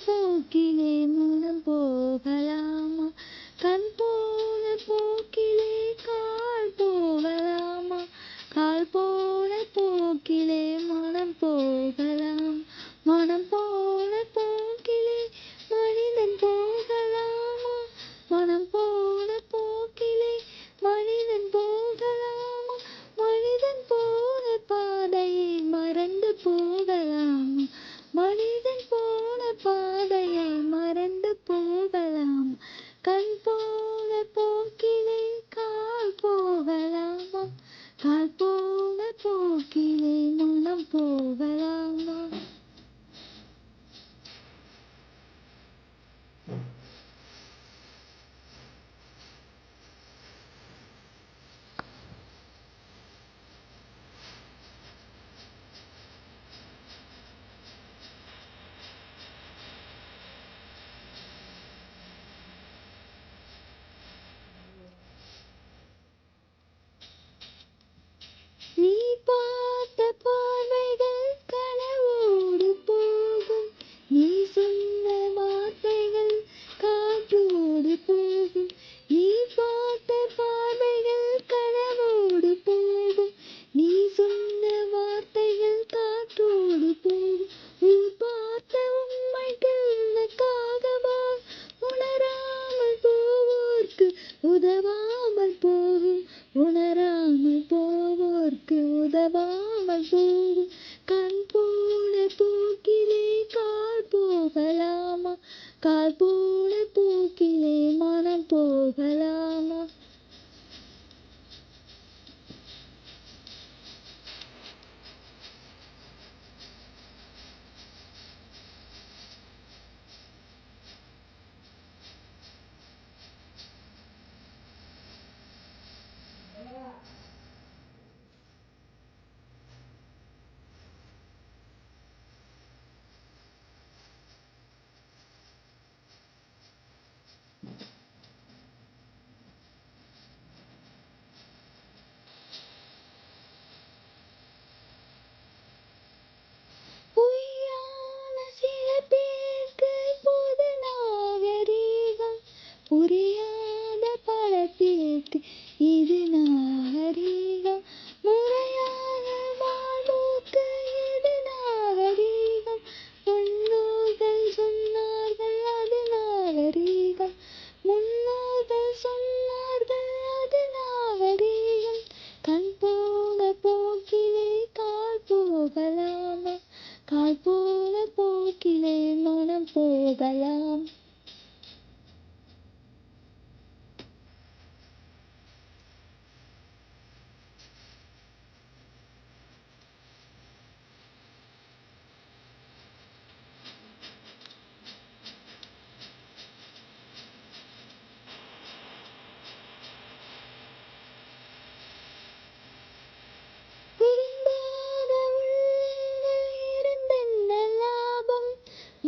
போகிலே முன போகலாம் beautiful. கண்போல போக்கிலே கால் போகலாமா கால் போல போக்கிலே மனம் போகலாமா Yeah. புரியாத பல பேருக்கு இது நாகரீகம். முறையாக வாழ்வுக்கு இது நாகரீகம். முன்னோர்கள் சொன்னார்கள் அது நாகரீகம். முன்னோர்கள் சொன்னார்கள் அது நாகரீகம். கண் போன போக்கிலே கால் போகலாமா? கால் போன போக்கிலே மனம் போகலாம்.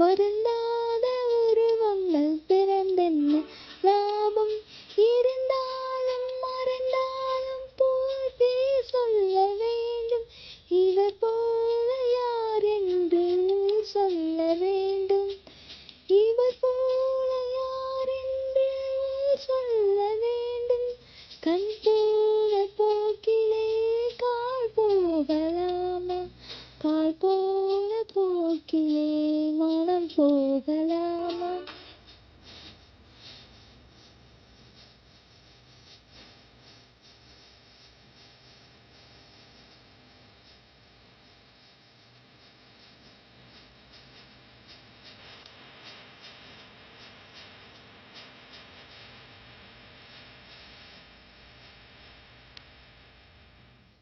வருந்தாத உருவங்கள் பிறந்தென்ன லாபம்? இருந்தாலும் மறந்தாலும் போல் சொல்ல வேண்டும். இவர் போல யார் என்று சொல்ல வேண்டும். இவர் போல யார் என்று சொல்ல வேண்டும். கண்